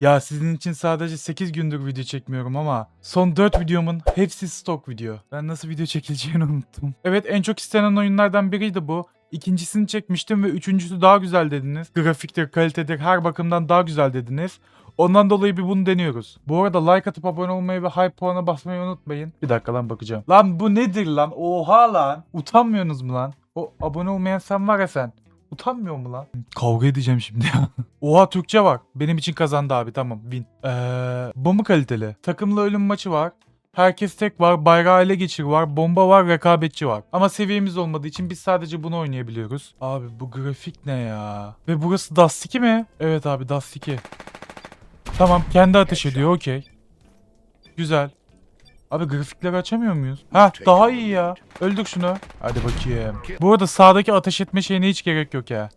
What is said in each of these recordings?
Ya sizin için sadece 8 gündür video çekmiyorum ama son 4 videomun hepsi stok video. Ben nasıl video çekileceğini unuttum. Evet en çok istenen oyunlardan biriydi bu. İkincisini çekmiştim ve üçüncüsü daha güzel dediniz. Grafiktir, kalitedir, her bakımdan daha güzel dediniz. Ondan dolayı bir bunu deniyoruz. Bu arada like atıp abone olmayı ve hype puanı basmayı unutmayın. Bir dakika lan bakacağım. Lan bu nedir lan? Oha lan. Utanmıyorsunuz mu lan? O abone olmayan sen var ya sen. Utanmıyor mu lan? Kavga edeceğim şimdi ya. Oha Türkçe var. Benim için kazandı abi tamam win. Eee bu mu kaliteli? Takımlı ölüm maçı var. Herkes tek var, bayrağı ele geçir var, bomba var, rekabetçi var. Ama seviyemiz olmadığı için biz sadece bunu oynayabiliyoruz. Abi bu grafik ne ya? Ve burası Dust 2 mi? Evet abi Dust 2. Tamam kendi ateş ediyor okey. Güzel. Abi grafikleri açamıyor muyuz? Ha daha iyi ya. Öldük şunu. Hadi bakayım. Bu arada sağdaki ateş etme şeyine hiç gerek yok ya.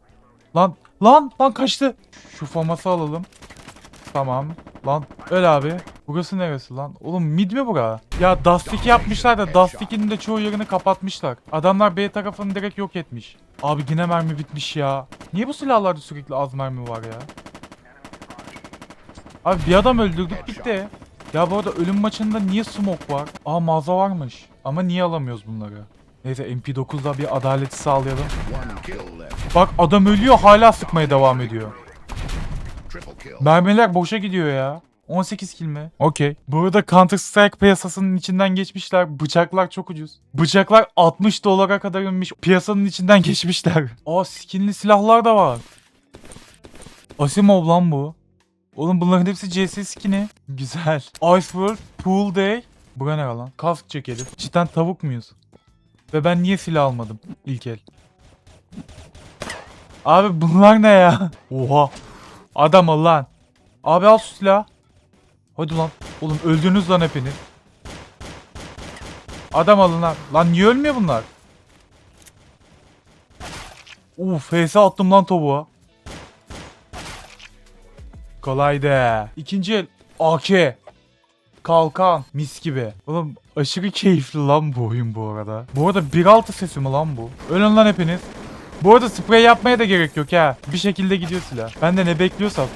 Lan lan lan kaçtı. Şu faması alalım. Tamam. Lan öl abi. Burası neresi lan? Oğlum mid mi bura? Ya Dust 2 yapmışlar da Dust 2'nin de çoğu yerini kapatmışlar. Adamlar B tarafını direkt yok etmiş. Abi yine mermi bitmiş ya. Niye bu silahlarda sürekli az mermi var ya? Abi bir adam öldürdük gitti. Ya bu arada ölüm maçında niye smoke var? Aa mağaza varmış. Ama niye alamıyoruz bunları? Neyse MP9'da bir adaleti sağlayalım. Bak adam ölüyor hala sıkmaya devam ediyor. Mermiler boşa gidiyor ya. 18 kill mi? Okey. Bu arada Counter Strike piyasasının içinden geçmişler. Bıçaklar çok ucuz. Bıçaklar 60 dolara kadar inmiş. Piyasanın içinden geçmişler. Aa skinli silahlar da var. Asimov lan bu. Oğlum bunların hepsi CS skini. Güzel. Ice World, Pool Day. Bura ne lan? Kask çekelim. Cidden tavuk muyuz? Ve ben niye silah almadım ilk el? Abi bunlar ne ya? Oha. Adam lan. Abi al şu silahı. Hadi lan. Oğlum öldünüz lan hepiniz. Adam alın lan. Lan niye ölmüyor bunlar? Uf HS attım lan topuğa. Kolaydı. İkinci el. AK. Kalkan. Mis gibi. Oğlum aşırı keyifli lan bu oyun bu arada. Bu arada 1.6 sesi mi lan bu? Ölün lan hepiniz. Bu arada sprey yapmaya da gerek yok ha. Bir şekilde gidiyor silah. Ben de ne bekliyorsam.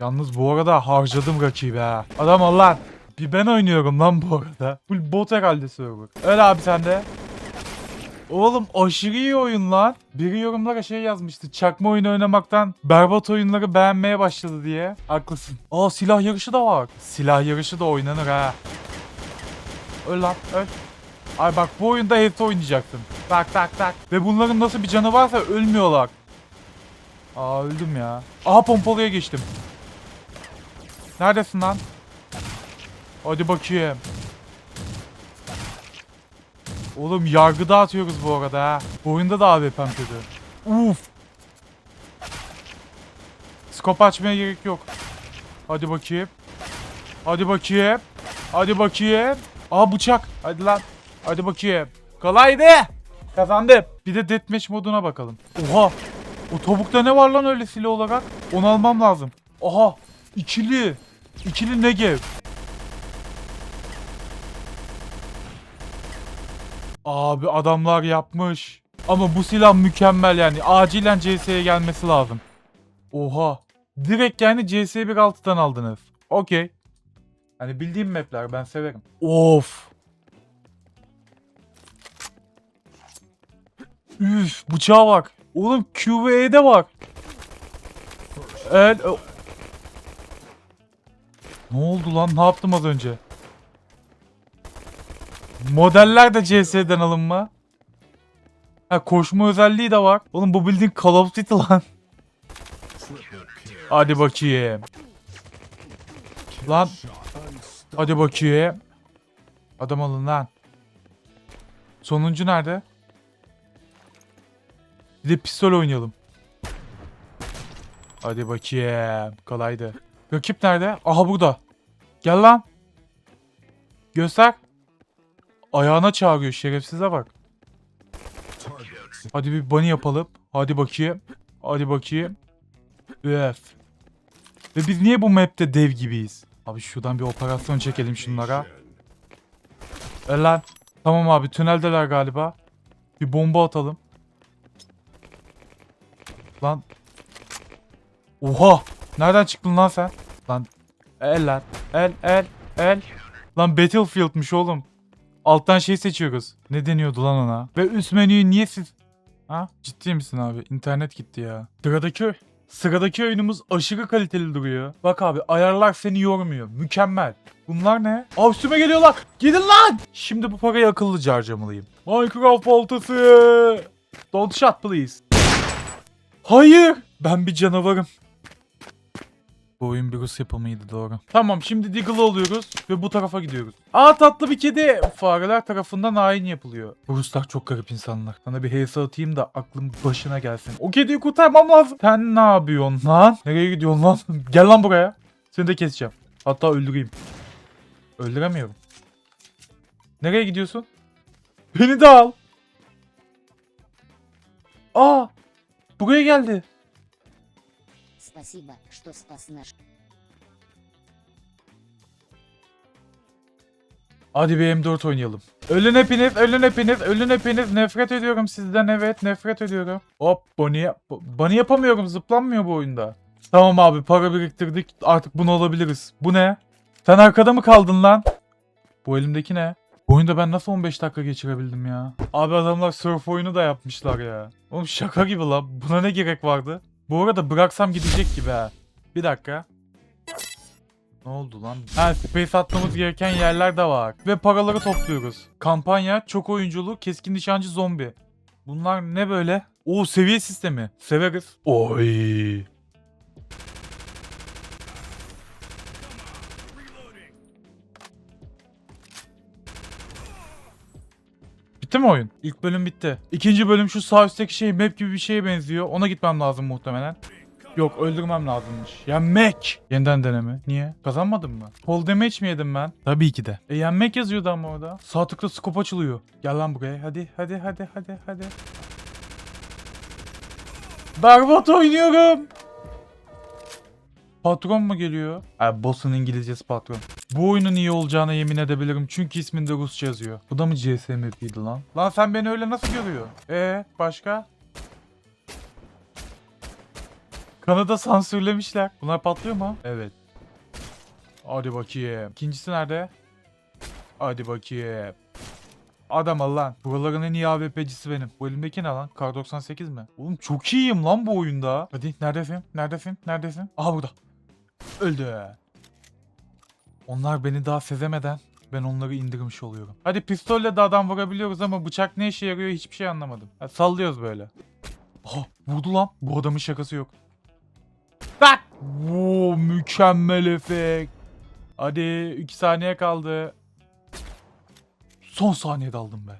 Yalnız bu arada harcadım rakibi ha. Adam ol lan. Bir ben oynuyorum lan bu arada. Full bot herhalde server. Öyle abi sen de. Oğlum aşırı iyi oyun lan. Biri yorumlara şey yazmıştı. Çakma oyun oynamaktan berbat oyunları beğenmeye başladı diye. Haklısın. Aa silah yarışı da var. Silah yarışı da oynanır ha. Öl lan öl. Ay bak bu oyunda hepsi oynayacaktım. Tak tak tak. Ve bunların nasıl bir canı varsa ölmüyorlar. Aa öldüm ya. Aha pompalıya geçtim. Neredesin lan? Hadi bakayım. Oğlum yargıda atıyoruz bu arada ha. Bu oyunda da AWP'm kötü. Uf. Skop açmaya gerek yok. Hadi bakayım. Hadi bakayım. Hadi bakayım. Aa bıçak. Hadi lan. Hadi bakayım. Kolaydı. Kazandım. Bir de deathmatch moduna bakalım. Oha. O tavukta ne var lan öyle silah olarak? Onu almam lazım. Aha. İkili. İkili Negev. Abi adamlar yapmış. Ama bu silah mükemmel yani. Acilen CS'ye gelmesi lazım. Oha. Direkt yani CS 1.6'dan aldınız. Okey. Hani bildiğim mapler ben severim. Of. Üf bıçağa bak. Oğlum QV'de var. El... Ne oldu lan? Ne yaptım az önce? Modeller de CS'den alınma. Ha koşma özelliği de var. Oğlum bu bildiğin Call of Duty lan. Hadi bakayım. Lan. Hadi bakayım. Adam alın lan. Sonuncu nerede? Bir de pistol oynayalım. Hadi bakayım. Kolaydı. Rakip nerede? Aha burada. Gel lan. Göster. Ayağına çağırıyor şerefsize bak. Hadi bir bunny yapalım. Hadi bakayım. Hadi bakayım. Öf. Ve biz niye bu map'te dev gibiyiz? Abi şuradan bir operasyon çekelim şunlara. E lan. Tamam abi tüneldeler galiba. Bir bomba atalım. Lan. Oha. Nereden çıktın lan sen? Lan el lan. El el el. Lan Battlefield'miş oğlum. Alttan şey seçiyoruz. Ne deniyordu lan ona? Ve üst menüyü niye siz... Ha? Ciddi misin abi? İnternet gitti ya. Sıradaki Sıradaki oyunumuz aşırı kaliteli duruyor. Bak abi ayarlar seni yormuyor. Mükemmel. Bunlar ne? Aa geliyorlar. Gidin lan. Şimdi bu parayı akıllıca harcamalıyım. Minecraft baltası. Don't shot please. Hayır. Ben bir canavarım. Bu oyun Rus yapımıydı doğru. Tamam şimdi Deagle'ı alıyoruz ve bu tarafa gidiyoruz. Aa tatlı bir kedi. Fareler tarafından hain yapılıyor. Bu Ruslar çok garip insanlar. Sana bir HS atayım da aklım başına gelsin. O kediyi kurtarmam lazım. Sen ne yapıyorsun lan? Nereye gidiyorsun lan? Gel lan buraya. Seni de keseceğim. Hatta öldüreyim. Öldüremiyorum. Nereye gidiyorsun? Beni de al. Aa! Buraya geldi Спасибо, что спас наш. Hadi bir M4 oynayalım. Ölün hepiniz, ölün hepiniz, ölün hepiniz. Nefret ediyorum sizden evet, nefret ediyorum. Hop, bunny, yap bunny yapamıyorum, zıplanmıyor bu oyunda. Tamam abi, para biriktirdik, artık bunu alabiliriz. Bu ne? Sen arkada mı kaldın lan? Bu elimdeki ne? Bu oyunda ben nasıl 15 dakika geçirebildim ya? Abi adamlar surf oyunu da yapmışlar ya. Oğlum şaka gibi lan, buna ne gerek vardı? Bu arada bıraksam gidecek gibi ha. Bir dakika. Ne oldu lan? Ha space atmamız gereken yerler de var. Ve paraları topluyoruz. Kampanya, çok oyunculu, keskin nişancı zombi. Bunlar ne böyle? Oo seviye sistemi. Severiz. Oy. Bitti mi oyun? İlk bölüm bitti. İkinci bölüm şu sağ üstteki şey map gibi bir şeye benziyor. Ona gitmem lazım muhtemelen. Yok öldürmem lazımmış. Yenmek. Yeniden deneme. Niye? Kazanmadım mı? Fall damage mi yedim ben? Tabii ki de. E yenmek yazıyordu ama orada. Sağ tıkla scope açılıyor. Gel lan buraya. Hadi hadi hadi hadi hadi. Berbat oynuyorum. Patron mu geliyor? Ha, boss'un İngilizcesi patron. Bu oyunun iyi olacağına yemin edebilirim çünkü isminde Rusça yazıyor. Bu da mı CSMP'ydi lan? Lan sen beni öyle nasıl görüyor? E başka? Kanada sansürlemişler. Bunlar patlıyor mu? Evet. Hadi bakayım. İkincisi nerede? Hadi bakayım. Adam al lan. Buraların en iyi AWP'cisi benim. Bu elimdeki ne lan? Kar 98 mi? Oğlum çok iyiyim lan bu oyunda. Hadi neredesin? Neredesin? Neredesin? Aha burada. Öldü. Onlar beni daha sezemeden ben onları indirmiş oluyorum. Hadi pistolle de adam vurabiliyoruz ama bıçak ne işe yarıyor hiçbir şey anlamadım. Ha, sallıyoruz böyle. Aha vurdu lan. Bu adamın şakası yok. Tak! Oo, mükemmel efekt. Hadi 2 saniye kaldı. Son saniyede aldım be.